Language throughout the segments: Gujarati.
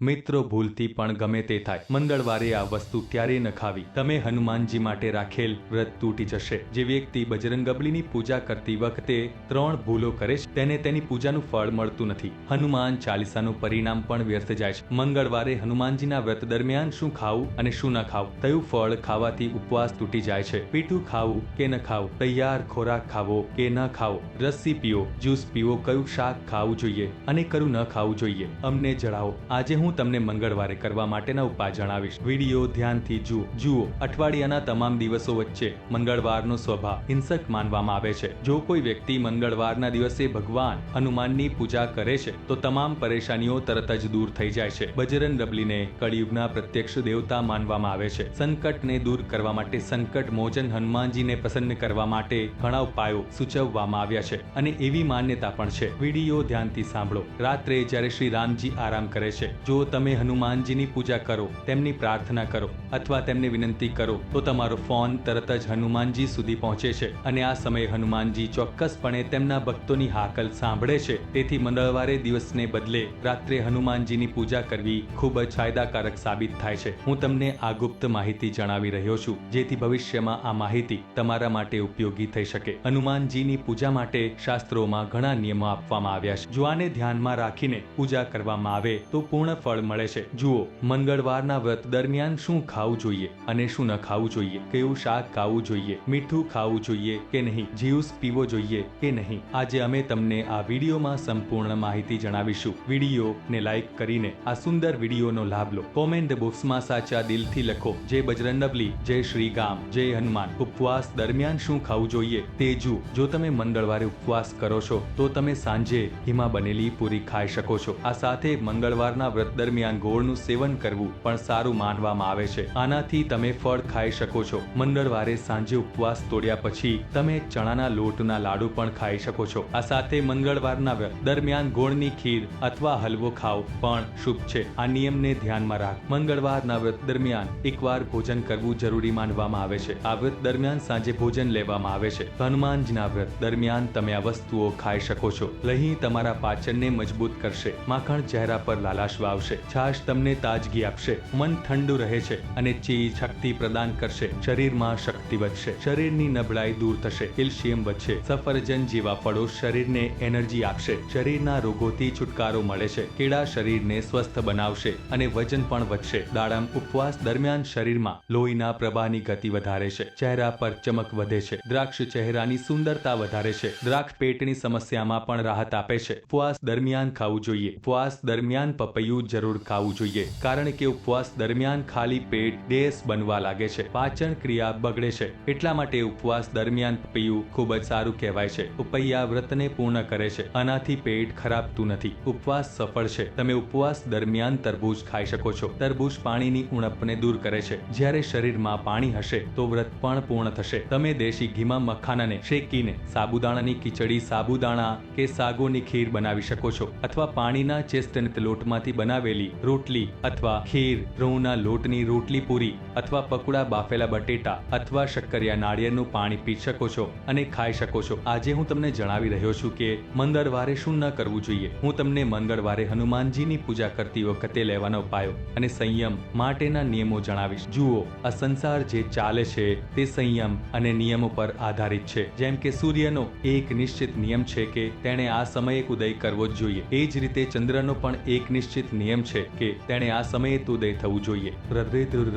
મિત્રો ભૂલથી પણ ગમે તે થાય. મંગળવારે આ વસ્તુ ક્યારેય ન ખાવી. તમે હનુમાનજી માટે રાખેલ વ્રત તૂટી જશે. જે વ્યક્તિ બજરંગબલીની પૂજા કરતી વખતે ત્રણ ભૂલો કરે છે, તેને તેની પૂજાનું ફળ મળતું નથી. હનુમાન ચાલીસાનું પરિણામ પણ વ્યર્થ જાય છે. મંગળવારે હનુમાનજીના વ્રત દરમિયાન શું ખાવું અને શું ન ખાવું? કયું ફળ ખાવાથી ઉપવાસ તૂટી જાય છે? પીઠું ખાવું કે ન ખાવું? તૈયાર ખોરાક ખાવો કે ન ખાવો? રસી પીવો, જ્યુસ પીવો, કયું શાક ખાવું જોઈએ અને કયું ન ખાવું જોઈએ? અમને જણાવો. આજે હું તમને મંગળવારે કરવા માટેના ઉપાય જણાવીશ. વીડિયો ધ્યાનથી જુઓ. જુઓ, અઠવાડિયાના તમામ દિવસો વચ્ચે મંગળવારનો સ્વભાવ હિંસક માનવામાં આવે છે. જો કોઈ વ્યક્તિ મંગળવારના દિવસે ભગવાન હનુમાનની પૂજા કરે છે, તો તમામ પરેશાનીઓ તરત જ દૂર થઈ જાય છે. બજરંગ ડબલીને કળિયુગના પ્રત્યક્ષ દેવતા માનવામાં આવે છે. સંકટને દૂર કરવા માટે સંકટ મોચન હનુમાનજીને પ્રસન્ન કરવા માટે ઘણા ઉપાયો સૂચવવામાં આવ્યા છે અને એવી માન્યતા પણ છે. વીડિયો ધ્યાનથી સાંભળો. રાત્રે જ્યારે શ્રી રામજી આરામ કરે છે, જો તમે હનુમાનજીની પૂજા કરો, તેમની પ્રાર્થના કરો અથવા તેમને વિનંતી કરો, તો તમારો ફોન તરત જ હનુમાનજી સુધી પહોંચે છે અને આ સમયે હનુમાનજી ચોક્કસપણે તેમના ભક્તોની હાકલ સાંભળે છે. તેથી મંગળવારે દિવસને બદલે રાત્રે હનુમાનજીની પૂજા કરવી ખૂબ જ ફાયદાકારક સાબિત થાય છે. હું તમને આ ગુપ્ત માહિતી જણાવી રહ્યો છું, જેથી ભવિષ્યમાં આ માહિતી તમારા માટે ઉપયોગી થઈ શકે. હનુમાનજીની પૂજા માટે શાસ્ત્રોમાં ઘણા નિયમો આપવામાં આવ્યા છે. જો આને ધ્યાનમાં રાખીને પૂજા કરવામાં આવે તો પૂર્ણ ફળ મળે છે. જુઓ, મંગળવારના વ્રત દરમિયાન શું ખાવું જોઈએ અને શું ન ખાવું જોઈએ કયું શાક ખાવું જોઈએ, મીઠું ખાવું જોઈએ કે નહીં, જ્યુસ પીવો જોઈએ કે નહીં. આજે અમે તમને આ વિડીયોમાં સંપૂર્ણ માહિતી જણાવીશું. વીડિયો ને લાઈક કરીને આ સુંદર વિડીયોનો લાભ લો. કોમેન્ટ બોક્સમાં સાચા દિલથી લખો. જય બજરંગબલી જય શ્રી ગામ, જય હનુમાન. ઉપવાસ દરમિયાન શું ખાવું જોઈએ તે જુઓ. જો તમે મંગળવારે ઉપવાસ કરો છો, તો તમે સાંજે હિમા બનેલી પૂરી ખાઈ શકો છો. આ સાથે મંગળવારના વ્રત દરમિયાન ગોળનું સેવન કરવું પણ સારું માનવામાં આવે છે. આનાથી તમે ફળ ખાઈ શકો છો. મંગળવારે સાંજે ઉપવાસ તોડ્યા પછી તમે ચણાના લોટના લાડુ પણ ખાઈ શકો છો. આ સાથે મંગળવારના દરમિયાન ગોળની ખીર અથવા હલવો ખાવ પણ શુભ છે. આ નિયમને ધ્યાનમાં રાખ. મંગળવારના વ્રત દરમિયાન એકવાર ભોજન કરવું જરૂરી માનવામાં આવે છે. આ વ્રત દરમિયાન સાંજે ભોજન લેવામાં આવે છે. હનુમાનજીના વ્રત દરમિયાન તમે આ વસ્તુઓ ખાઈ શકો છો. લહી તમારા પાચનને મજબૂત કરશે. માખણ ચહેરા પર લાલાશ વાવશે છાશ તમને તાજગી આપશે. મન ઠંડુ રહે છે અને ચી શક્તિ પ્રદાન કરશે. શરીરમાં શક્તિ વધશે. શરીરની નબળાઈ દૂર થશે. કેલ્શિયમ વધશે. સફરજન જેવા ફળો શરીરને એનર્જી આપશે. શરીરના રોગોથી છુટકારો મળે છે. કેળા શરીરને સ્વસ્થ બનાવશે અને વજન પણ વધશે. દાડમ ઉપવાસ દરમિયાન શરીરમાં લોહીના પ્રવાહની ગતિ વધારે છે. ચહેરા પર ચમક વધે છે. દ્રાક્ષ ચહેરાની સુંદરતા વધારે છે. દ્રાક્ષ પેટની સમસ્યામાં પણ રાહત આપે છે. ઉપવાસ દરમિયાન ખાવું જોઈએ. ઉપવાસ દરમિયાન પપૈયું જરૂર ખાવું જોઈએ, કારણ કે ઉપવાસ દરમિયાન ખાલી પેટ દેશ બનવા લાગે છે, પાચન ક્રિયા બગડે છે. એટલા માટે ઉપવાસ દરમિયાન પીવું ખૂબ જ સારું કહેવાય છે. ઉપૈયા વ્રતને પૂર્ણ કરે છે. આનાથી પેટ ખરાબતું નથી. ઉપવાસ સફળ છે. તમે ઉપવાસ દરમિયાન તરબૂચ ખાઈ શકો છો. તરબૂચ પાણીની ઉણપને દૂર કરે છે. જ્યારે શરીરમાં પાણી હશે, તો વ્રત પણ પૂર્ણ થશે. તમે દેશી ઘીમાં મખાનાને શેકીને સાબુદાણાની ખીચડી, સાબુદાણા કે સાગોની ખીર બનાવી શકો છો. અથવા પાણીના ચેસ્ટનટ લોટમાંથી બનાવેલી રોટલી અથવા ખીર, ઘઉંના લોટની રોટલી પૂરી અથવા પકોડા, બાફેલા બટેટા અથવા શક્કરિયા નાળિયેરનું પાણી પી શકો છો અને ખાઈ શકો છો. આજે હું તમને જણાવી રહ્યો છું કે મંગળવારે શું ન કરવું જોઈએ. હું તમને મંગળવારે હનુમાનજીની પૂજા કરતી વખતે લેવાનો ઉપાયો અને સંયમ માટેના નિયમો જણાવીશ. જુઓ, આ સંસાર જે ચાલે છે તે સંયમ અને નિયમો પર આધારિત છે. જેમ કે સૂર્યનો એક નિશ્ચિત નિયમ છે કે તેણે આ સમયે ઉદય કરવો જ જોઈએ. એ જ રીતે ચંદ્રનો પણ એક નિશ્ચિત નિયમ છે કે તેણે આ સમયે ઉદય થવું જોઈએ.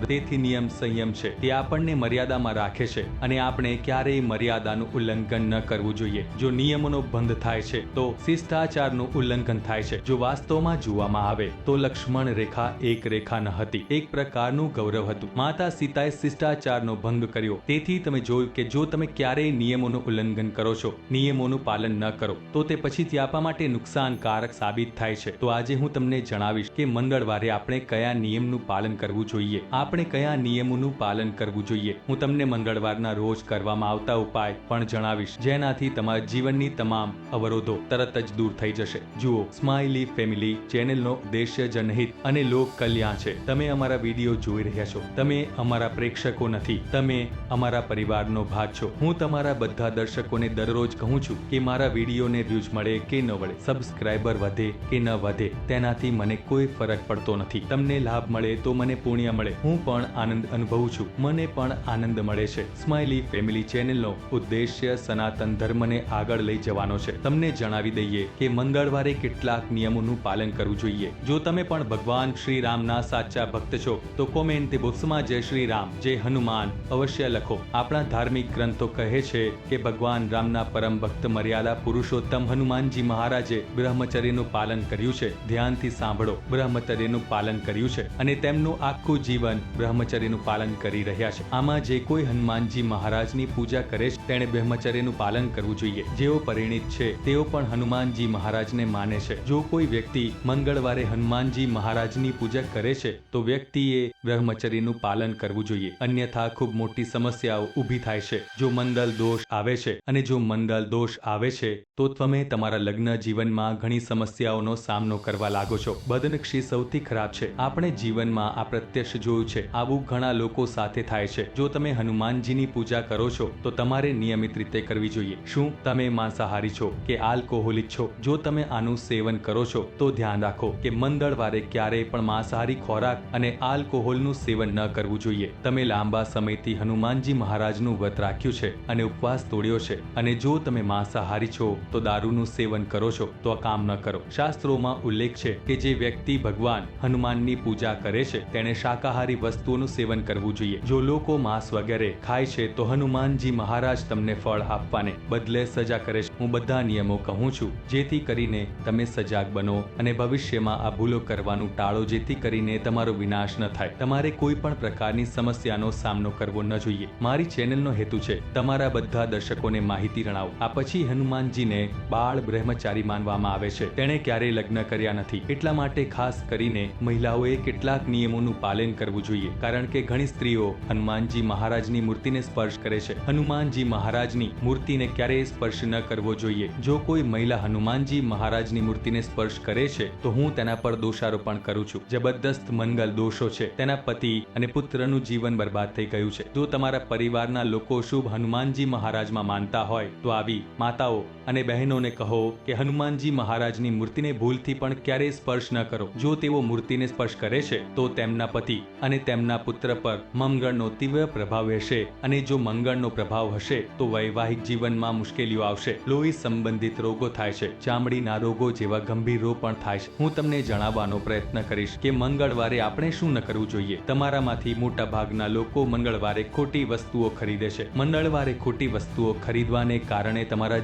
તેથી નિયમ સંયમ છે તે આપણને મર્યાદામાં રાખે છે અને આપણે ક્યારેય મર્યાદાનું ઉલ્લંઘન ન કરવું જોઈએ. જો નિયમોનો ભંગ થાય છે, તો શિષ્ટાચારનું ઉલ્લંઘન થાય છે. જો વાસ્તવમાં જોવામાં આવે, તો લક્ષ્મણ રેખા એક રેખા ન હતી. એક પ્રકારનું ગૌરવ હતું. માતા સીતાએ શિષ્ટાચારનો ભંગ કર્યો. તેથી તમે જોયું કે જો તમે ક્યારેય નિયમોનું ઉલ્લંઘન કરો છો, નિયમોનું પાલન ન કરો, તો તે પછી આપણા માટે નુકસાનકારક સાબિત થાય છે. તો આજે હું તમને જણાવીશ કે મંગળવારે આપણે કયા નિયમનું પાલન કરવું જોઈએ? આપણે કયા નિયમોનું પાલન કરવું જોઈએ? હું તમને મંગળવારના રોજ કરવામાં આવતા ઉપાય પણ જણાવીશ, જેનાથી તમારા જીવનની તમામ અવરોધો તરત જ દૂર થઈ જશે. જુઓ સ્માઇલી ફેમિલી ચેનલનો ઉદ્દેશ્ય જનહિત અને લોક કલ્યાણ છે. તમે અમારા વીડિયો જોઈ રહ્યા છો. તમે અમારા પ્રેક્ષકો નથી. તમે અમારા પરિવારનો ભાગ છો. હું તમારા બધા દર્શકોને દરરોજ કહું છું કે મારા વિડીયોને વ્યૂઝ મળે કે ન મળે સબસ્ક્રાઈબર વધે કે ન વધે, તેનાથી મને કોઈ ફરક પડતો નથી. તમને લાભ મળે તો મને પુણ્ય મળે. હું પણ આનંદ અનુભવું છું. મને પણ આનંદ મળે છે. સ્માઇલી ફેમિલી ચેનલનો ઉદ્દેશ્ય સનાતન ધર્મને આગળ લઈ જવાનો છે. તમને જણાવી દઈએ કે મંગળવારે કેટલાક નિયમોનું પાલન કરવું જોઈએ. જો તમે પણ ભગવાન શ્રી રામના સાચા ભક્ત છો, તો કોમેન્ટ બોક્સમાં જય શ્રી રામ જય હનુમાન અવશ્ય લખો. આપણા ધાર્મિક ગ્રંથો કહે છે કે ભગવાન રામના પરમ ભક્ત મર્યાદા પુરુષોત્તમ હનુમાનજી મહારાજે બ્રહ્મચર્યનું પાલન કર્યું છે. ધ્યાનથી સાંભળો. બ્રહ્મચર્યનું પાલન કર્યું છે અને તેમનું આખું જીવન બ્રહ્મચર્યનું પાલન કરી રહ્યા છે. આમાં જે કોઈ હનુમાનજી મહારાજની પૂજા કરે છે, તેણે બ્રહ્મચર્યનું પાલન કરવું જોઈએ. જેઓ પરિણિત છે, તેઓ પણ હનુમાનજી મહારાજને માને છે. જો કોઈ વ્યક્તિ મંગળવારે હનુમાનજી મહારાજની પૂજા કરે છે, તો વ્યક્તિએ બ્રહ્મચર્યનું પાલન કરવું જોઈએ. અન્યથા ખૂબ મોટી સમસ્યાઓ ઊભી થાય છે. જો મંગલ દોષ આવે છે અને જો મંગલ દોષ આવે છે, તો તમે તમારા લગ્ન જીવનમાં ઘણી સમસ્યાઓનો સામનો કરવા લાગો છો. બદનક્ષી સૌથી ખરાબ છે. આપણે જીવનમાં આ પ્રત્યક્ષ જોયું છે. આવું ઘણા લોકો સાથે થાય છે. જો તમે હનુમાનજીની પૂજા કરો છો, તો તમારે નિયમિત રીતે કરવી જોઈએ. શું? તમે માંસાહારી છો કે આલ્કોહોલિક છો? જો તમે આનું સેવન કરો છો, તો ધ્યાન રાખો કે મંગળવારે ક્યારેય પણ માંસાહારી ખોરાક અને આલ્કોહોલનું સેવન ન કરવું જોઈએ. તમે લાંબા સમયથી હનુમાનજી મહારાજનું વ્રત રાખ્યું છે અને ઉપવાસ તોડ્યો છે. અને જો તમે માંસાહારી છો, તો દારૂનું સેવન કરો છો, તો આ કામ ન કરો. શાસ્ત્રોમાં ઉલ્લેખ છે કે જે વ્યક્તિ ભગવાન હનુમાનની પૂજા કરે છે, તેણે શાકાહારી વસ્તુઓનું સેવન કરવું જોઈએ. જો લોકો માંસ વગેરે ખાય છે, તો હનુમાનજી મહારાજ તમને ફળ આપવાને બદલે સજા કરે છે. હું બધા નિયમો કહું છું, જેથી કરીને તમે સજાગ બનો અને ભવિષ્યમાં આ ભૂલો કરવાનું ટાળો, જેથી કરીને તમારો વિનાશ ન થાય. તમારે કોઈ પણ પ્રકારની સમસ્યાનો સામનો કરવો ન જોઈએ. મારી ચેનલનો હેતુ છે, તમારા બધા દર્શકોને માહિતી જણાવો. આ પછી હનુમાનજીને બાળ બ્રહ્મચારી માનવામાં આવે છે. તેણે ક્યારેય લગ્ન કર્યા નથી. એટલા માટે ખાસ કરીને મહિલાઓએ કેટલાક નિયમોનું પાલન કરવું જોઈએ. કારણ કે ઘણી સ્ત્રીઓ હનુમાનજી મહારાજની મૂર્તિને સ્પર્શ કરે છે. હનુમાનજી મહારાજની મૂર્તિને ક્યારેય સ્પર્શ ન કરવો જોઈએ. જો કોઈ મહિલા હનુમાનજી મહારાજની મૂર્તિને સ્પર્શ કરે છે, તો હું તેના પર દોષારોપણ કરું છું. જબરદસ્ત મંગલ દોષો છે. તેના પતિ અને પુત્રનું જીવન બરબાદ થઈ ગયું છે. જો તમારા પરિવારના લોકો શુભ હનુમાનજી મહારાજમાં માનતા હોય, તો આવી માતાઓ અને બહેનોને કહો કે હનુમાનજી મહારાજની મૂર્તિને ભૂલથી પણ ક્યારેય સ્પર્શ ન કરો. જો તેઓ મૂર્તિને સ્પર્શ કરે છે, તો તેમના પતિ અને તેમના પુત્ર પર મંગળનો તીવ્ર પ્રભાવ રહેશે અને જો મંગળનો પ્રભાવ હશે, તો વૈવાહિક જીવનમાં મુશ્કેલીઓ આવશે. લોહી સંબંધિત રોગો થાય છે. ચામડીના રોગો જેવા ગંભીર રોગ પણ થાય છે. હું તમને જણાવવાનો પ્રયત્ન કરીશ કે મંગળવારે આપણે શું ન કરવું જોઈએ? તમારામાંથી મોટા ભાગના લોકો મંગળવારે ખોટી વસ્તુઓ ખરીદે છે. મંગળવારે ખોટી વસ્તુઓ ખરીદવાને કારણે તમારા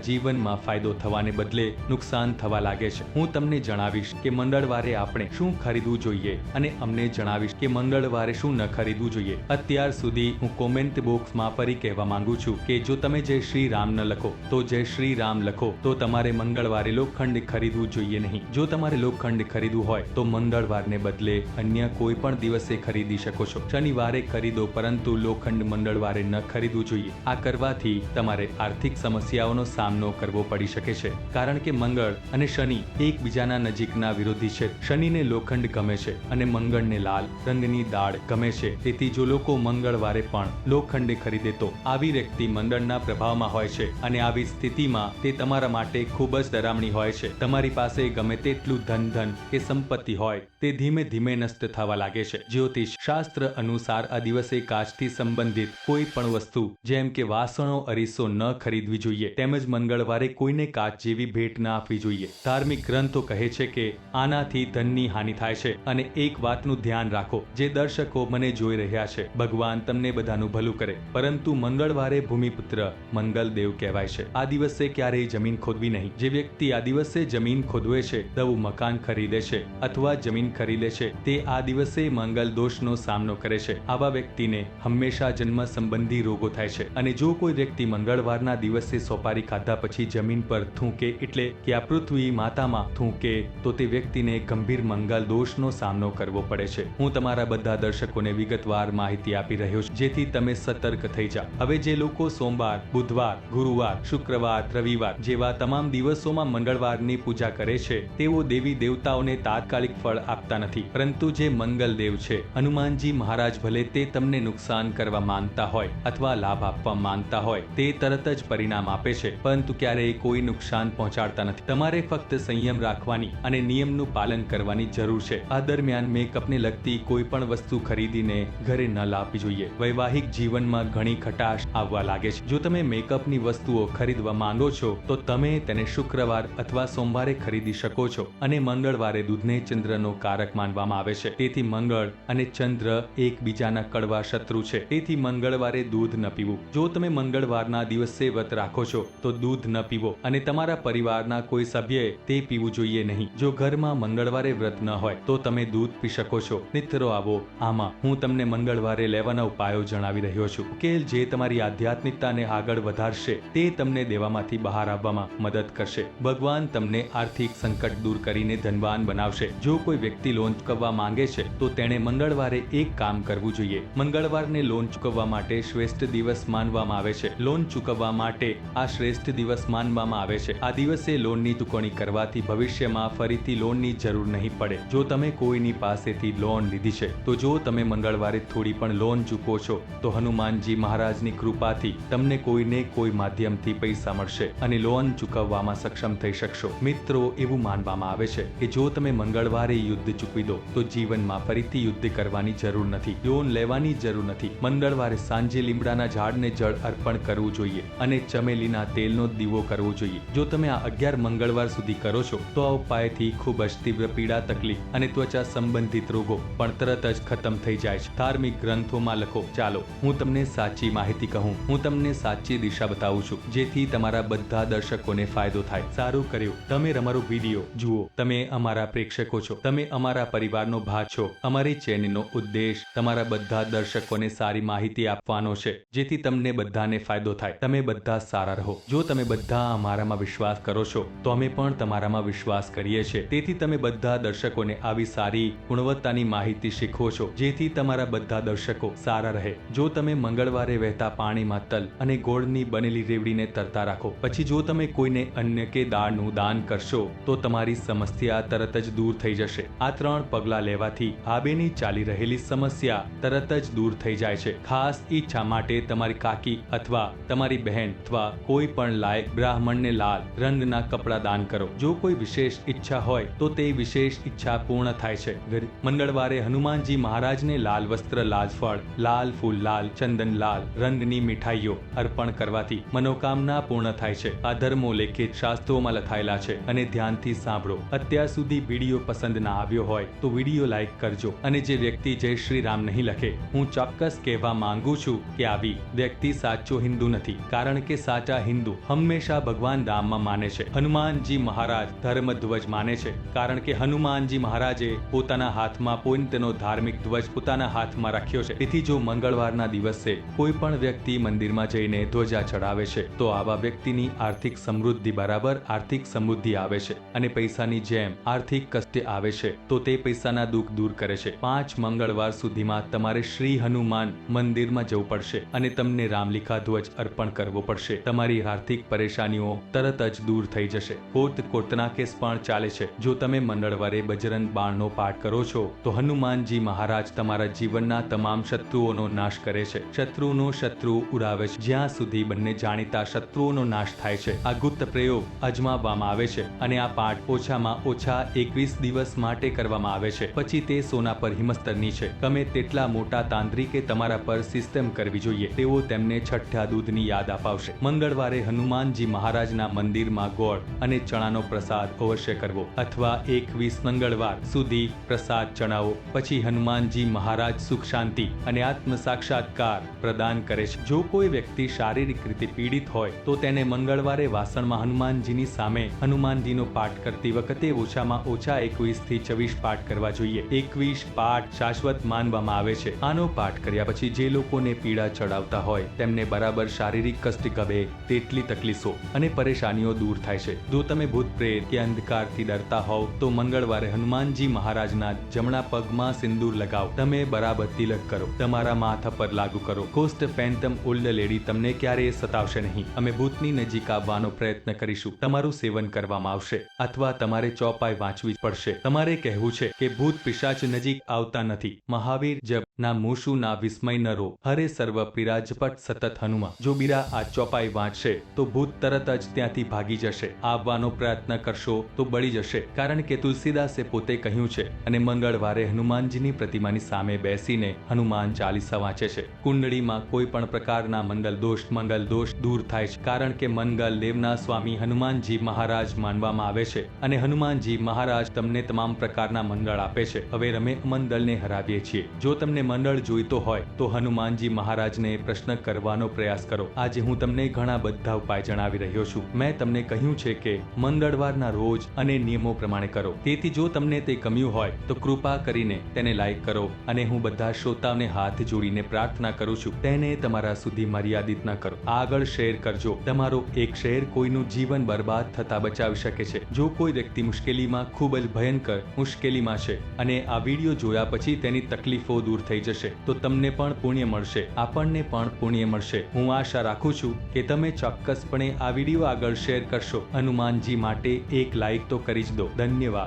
જીવનમાં ફાયદો થવાને બદલે નુકસાન થવા લાગે છે. હું તમને જણાવીશ કે મંગળવારે આપણે શું ખરીદવું જોઈએ અને અમને જણાવીશ કે મંગળવારે શું ન ખરીદવું જોઈએ. અત્યાર સુધી હું કોમેન્ટ બોક્સમાં ફરી કહેવા માંગુ છું કે જો તમે જય શ્રી રામ ન લખો, તો જય શ્રી રામ લખો, તો તમારે મંગળવારે લોખંડ ખરીદવું જોઈએ નહીં. જો તમારે લોખંડ ખરીદવું હોય, તો મંગળવારને બદલે અન્ય કોઈ પણ દિવસે ખરીદી શકો છો. શનિવારે ખરીદો, પરંતુ લોખંડ મંગળવારે ન ખરીદવું જોઈએ. આ કરવાથી તમારે આર્થિક સમસ્યાઓનો સામનો કરવો પડી શકે છે. કારણ કે મંગળ અને શનિ એકબીજાના નજીકના વિરોધી છે. શનિને લોખંડ ગમે છે અને મંગળને લાલ રંગની દાળ ગમે છે. તેથી જો લોકો મંગળવારે પણ લોખંડ ખરીદે તો આવી વ્યક્તિ મંગળના પ્રભાવમાં હોય છે અને આવી સ્થિતિમાં તે તમારા માટે ખૂબ જ ડરામણી હોય છે. તમારી પાસે ગમે તેટલું ધન ધન કે સંપત્તિ હોય તે ધીમે ધીમે નષ્ટ થવા લાગે છે. જ્યોતિષ શાસ્ત્ર અનુસાર આ દિવસે કાચથી સંબંધિત કોઈ પણ વસ્તુ, જેમ કે વાસણો, અરીસો ન ખરીદવી જોઈએ, તેમજ મંગળવારે કોઈને કાચ જેવી ભેટ ના આપવી જોઈએ. ધાર્મિક ગ્રંથો કહે છે કે, આનાથી ધનની હાનિ થાય છે. અને એક વાતનું ધ્યાન રાખો, જે દર્શકો મને જોઈ રહ્યા છે, ભગવાન તમને બધાનું ભલું કરે. પરંતુ મંગળવારે ભૂમિપુત્ર મંગલદેવ કહેવાય છે. આ દિવસે ક્યારેય જમીન ખોદવી નહીં. જે વ્યક્તિ આ દિવસે જમીન ખોદવે છે, નવું મકાન ખરીદે છે અથવા જમીન ખરીદે છે, તે આ દિવસે મંગલ દોષનો સામનો કરે છે. આવા વ્યક્તિને હંમેશા જન્મ સંબંધી રોગો થાય છે. અને જો કોઈ વ્યક્તિ મંગળવારના દિવસે સોપારી ખાધા પછી જમીન પર થૂંકે એટલે કે આ પૃથ્વી માતામાં થૂંકે, તો તે વ્યક્તિને ગંભીર મંગલ દોષનો સામનો કરવો પડે છે. હું તમારા બધા દર્શકોને વિગતવાર માહિતી આપી રહ્યો છું, જેથી તમે સતર્ક થઈ જાઓ. હવે જે લોકો સોમવાર, બુધવાર, ગુરુવાર, શુક્રવાર, રવિવાર જેવા તમામ દિવસોમાં મંગળવારની પૂજા કરે છે, તેઓ દેવી દેવતાઓને તાત્કાલિક ફળ આપતા નથી. પરંતુ જે મંગલ દેવ છે, હનુમાનજી મહારાજ ભલે તે તમને નુકસાન કરવા માંગતા હોય અથવા લાભ આપવા માંગતા હોય, તે તરત જ પરિણામ આપે છે. પરંતુ ક્યારેય કોઈ નુકસાન પહોંચાડતા નથી. તમારે ફક્ત સંયમ રાખવાની અને નિયમનું પાલન કરવાની જરૂર છે. આ દરમિયાન મેકઅપને લગતી કોઈ પણ વસ્તુ ખરીદીને ઘરે ન લાવવી જોઈએ. વૈવાહિક જીવનમાં ઘણી ખટાશ આવવા લાગે છે. જો તમે મેકઅપની વસ્તુઓ ખરીદવા માંગો છો, તો તમે તેને શુક્રવાર અથવા સોમવારે ખરીદી શકો છો અને મંગળવારે દૂધને ચંદ્રનો કારક માનવામાં આવે છે. તેથી મંગળ અને ચંદ્ર એકબીજાના કડવા શત્રુ છે. તેથી મંગળવારે દૂધ ન પીવું. જો તમે મંગળવારના દિવસે વ્રત રાખો છો, તો દૂધ ન પીવો. અને તમારા પરિવારના કોઈ સભ્યએ તે પીવું જોઈએ નહીં. જો ઘરમાં મંગળવારે વ્રત ન હોય, તો તમે દૂધ પી શકો છો. મિત્રો આવો, આમાં હું તમને મંગળવારે લેવાના ઉપાયો જણાવી રહ્યો છું. ઉકેલ જે તમારી આધ્યાત્મિકતાને આગળ વધારશે, તે તમને દેવામાંથી બહાર આવવામાં મદદ કરશે. ભગવાન તમને આર્થિક સંકટ દૂર કરીને ધનવાન બનાવશે. જો કોઈ વ્યક્તિ લોન ચૂકવવા માંગે છે, તો તેણે મંગળવારે એક કામ કરવું જોઈએ. મંગળવારને લોન ચૂકવવા માટે શ્રેષ્ઠ દિવસ માનવામાં આવે છે. લોન ચૂકવવા માટે આ શ્રેષ્ઠ દિવસ માનવામાં આવે છે. આ દિવસે લોનની ચૂકવણી કરવાથી ભવિષ્યમાં ફરીથી લોનની જરૂર નહીં પડે. જો તમે કોઈની પાસેથી લોન લીધી છે, તો જો તમે મંગળવારે થોડી પણ લોન ચૂકો છો, તો હનુમાનજી મહારાજની કૃપાથી તમને કોઈને કોઈ માધ્યમથી પૈસા મળશે અને લોન ચૂકવવામાં સક્ષમ થઈ શકશો. મિત્રો, એવું માનવામાં આવે છે કે જો તમે મંગળવારે યુદ્ધ ચૂકવી દો, તો જીવનમાં ફરીથી યુદ્ધ કરવાની જરૂર નથી. લોન લેવાની જરૂર નથી. મંગળવારે સાંજે લીમડાના ઝાડને જળ અર્પણ કરવું જોઈએ અને ચમેલીના તેલનો દીવો કરવો જોઈએ. જો તમે આ અગિયાર મંગળવાર સુધી કરો છો, તો આ ઉપાયથી ખૂબ જ તીવ્ર પીડા, તકલીફ અને ત્વચા સંબંધિત રોગો પણ તરત જ ખતમ થઈ જાય છે. ધાર્મિક ગ્રંથોમાં લખો, ચાલો, હું તમને સાચી માહિતી કહું. હું તમને સાચી દિશા બતાવું છું, જેથી તમારા બધા દર્શકોને ફાયદો થાય. સારું કર્યું. તમે અમારો વીડિયો જુઓ. તમે અમારા પ્રેક્ષકો છો. તમે અમારા પરિવારનો ભાગ છો. અમારી ચેનલનો ઉદ્દેશ તમારા બધા દર્શકોને સારી માહિતી આપવાનો છે, જેથી તમને બધાને ફાયદો થાય. તમે બધા સારા રહો. જો તમે બધા અમારામાં વિશ્વાસ કરો છો, તો અમે પણ તમારામાં વિશ્વાસ કરીએ છીએ. તેથી તમે બધા દર્શકોને આવી સારી ગુણવત્તાની માહિતી શીખવો છો, જેથી તમારા બધા દર્શકો સારા રહે. જો તમે મંગળવારે વહેતા પાણીમાં તલ અને ગોળની બનેલી રેવડીને તરતા રાખો, પછી જો તમે કોઈને અન્ય કે દાળનું દાન કરશો, તો તમારી સમસ્યા તરત જ દૂર થઈ જશે. આ ત્રણ પગલાં લેવાથી આબેની ચાલી રહેલી સમસ્યા તરત જ દૂર થઈ જાય છે. ખાસ ઈચ્છા માટે તમારી કાકી અથવા તમારી બહેન અથવા કોઈ પણ લાયક બ્રાહ્મણને લાલ રંગના કપડાં દાન કરો. જો કોઈ વિશેષ ઈચ્છા હોય, તો તે વિશેષ ઈચ્છા પૂર્ણ થાય છે. મંગળવારે હનુમાનજી મહારાજને લાલ વસ્ત્ર, લાલ ફળ, લાલ ફૂલ, લાલ ચંદન, લાલ રંગની મીઠાઈઓ અર્પણ કરવાથી મનોકામના પૂર્ણ થાય છે. આ ધર્મો લેખિત શાસ્ત્રોમાં લખાયેલા છે અને ધ્યાનથી સાંભળો. અત્યાર સુધી વીડિયો પસંદ ના આવ્યો હોય, તો વીડિયો લાઈક કરજો અને જે વ્યક્તિ જય શ્રી રામ નહીં લખે, હું ચોક્કસ કહેવા માંગુ છું કે આવી વ્યક્તિ સાચો હિન્દુ નથી. કારણ કે સાચા હિન્દુ હંમેશા ભગવાન રામમાં માને છે. હનુમાનજી મહારાજ ધર્મ ધ્વજ માને છે. કારણ કે હનુમાનજી મહારાજે પોતાના હાથમાં પોઈન્ટનો ધાર્મિક ધ્વજ પોતાના હાથમાં રાખ્યો છે. તેથી જો મંગળવારના દિવસે કોઈ પણ વ્યક્તિ મંદિરમાં જઈને ધ્વજા ચડાવે છે, તો આવા વ્યક્તિની આર્થિક સમૃદ્ધિ બરાબર આર્થિક સમૃદ્ધિ આવે છે અને પૈસાની જેમ આર્થિક કષ્ટ આવે છે, તો તે પૈસાના દુઃખ દૂર કરે છે. પાંચ મંગળવાર સુધીમાં તમારે શ્રી હનુમાન મંદિરમાં જવું પડશે અને તમને રામલિખા ધ્વજ અર્પણ કરવો પડશે. તમારી આર્થિક પરેશાનીઓ તરત જ દૂર થઈ જશે. કોર્ટ કોટના કેસ પણ ચાલે છે. જો તમે મંગળવારે બજરંગ બાણનો પાઠ કરો છો, તો હનુમાનજી મહારાજ તમારા જીવનના તમામ શત્રુઓનો નાશ કરે છે. શત્રુનો શત્રુ ઉડાવે છે. જ્યાં સુધી બંને જાણીતા શત્રુઓનો નાશ થાય છે. આ ગુપ્ત પ્રયોગ અજમાવવામાં આવે છે અને આ પાઠ ઓછામાં ઓછા એકવીસ દિવસ માટે કરવામાં આવે છે. પછી તે સોના પર હિમસ્તરની છે. તમે તેટલા મોટા તાંત્રિકે તમારા પર સિસ્ટમ કરવી જોઈએ. તેઓ તેમને છઠ્ઠા દૂધની યાદ અપાવશે. મંગળવારે હનુમાનજી મહારાજના મંદિરમાં ગોળ અને ચણાનો પ્રસાદ અવશ્ય કરવો અથવા એકવીસ મંગળવાર સુધી પ્રસાદ ચણાવો. પછી હનુમાનજી મહારાજ સુખ શાંતિ અને આત્મ સાક્ષાત્કાર પ્રદાન કરે છે. જો કોઈ વ્યક્તિ શારીરિક રીતે પીડિત હોય, તો તેને મંગળવારે વાસણમાં હનુમાનજીની સામે હનુમાનજીનો પાઠ કરતી વખતે ઓછામાં ઓછા એકવીસથી છવ્વીસ પાઠ કરવા જોઈએ. એકવીસ પાઠ શાશ્વત માનવામાં આવે છે. આનો પાઠ કર્યા પછી જે લોકોને પીડા ચડાવતા હોય, તેમને બરાબર શારીરિક કષ્ટ ગમે તેટલી તકલીફો. અને પરેશાનીઓ દૂર થાય છે. જો તમે ભૂત પ્રેત કે અંધકારથી ડરતા હોવ, તો મંગળવારે હનુમાનજી મહારાજના જમણા પગમાં સિંદૂર લગાવો. તમે બરાબર તિલક કરો. તમારા માથા પર લાગુ કરો. કોસ્ટ ફેન્ટમ ઓલ્ડ લેડી તમને ક્યારેય સતાવશે નહીં. અમે ભૂતની નજીક આવવાનો પ્રયત્ન કરીશું. તમારું સેવન કરવામાં આવશે. અથવા તમારે ચોપાઈ વાંચવી પડશે. તમારે કહેવું છે કે ભૂત પિશાચ નજીક આવતા નથી. મહાવીર જપ, ના મૂશુ ના વિસ્મય ન રો. હરે સર્વ પિરાજપટ સતત હનુમા. જો બીરા આ ચોપાઈ વાંચશે, તો ભૂત તરત જ ત્યાંથી ભાગી જશે. આવવાનો પ્રયત્ન કરશો તો બળી જશે. કારણ કે તુલસીદાસે પોતે કહ્યું છે, અને મંગળવારે હનુમાનજીની પ્રતિમાની સામે બેસીને હનુમાન ચાલીસા વાંચે છે. કુંડળીમાં કોઈ પણ પ્રકારના મંગલ દોષ મંગલ દોષ દૂર થાય છે. કારણ કે મંગલ દેવના સ્વામી હનુમાનજી મહારાજ માનવામાં આવે છે. અને હનુમાનજી મહારાજ તમને તમામ પ્રકારના મંડળ આપે છે. હવે અમે મંડળને હરાવીએ છીએ. જો તમને મંડળ જોઈતો હોય, તો હનુમાનજી મહારાજને પ્રશ્ન કરવાનો પ્રયાસ કરો. આજે હું તમને ઘણા બધા ઉપાય જણાવી રહ્યો છું. મેં તમને કહ્યું છે કે મંગળવારના રોજ અને નિયમો પ્રમાણે કરો. તેથી જો તમને તે ગમ્યું હોય, તો કૃપા કરીને તેને લાઈક કરો અને હું બધા શ્રોતાઓને હાથ જોડીને પ્રાર્થના કરું છું. તેને તમારા સુધી મર્યાદિત ન કરો. આગળ શેર કરજો. તમારો એક શેર કોઈનું જીવન બરબાદ થતા બચાવી શકે છે. જો કોઈ વ્યક્તિ મુશ્કેલીમાં ખૂબ જ ભયંકર મુશ્કેલીમાં છે અને આ વીડિયો જોયા પછી તેની તકલીફો દૂર થઈ જશે, તો તમને પણ પુણ્ય મળશે. આપણને પણ પુણ્ય મળશે. હું આશા રાખું છું કે તમે ચોક્કસપણે આ વીડિયો આગળ શેર કરશો. હનુમાનજી માટે એક લાઈક તો કરી જ દો. ધન્યવાદ.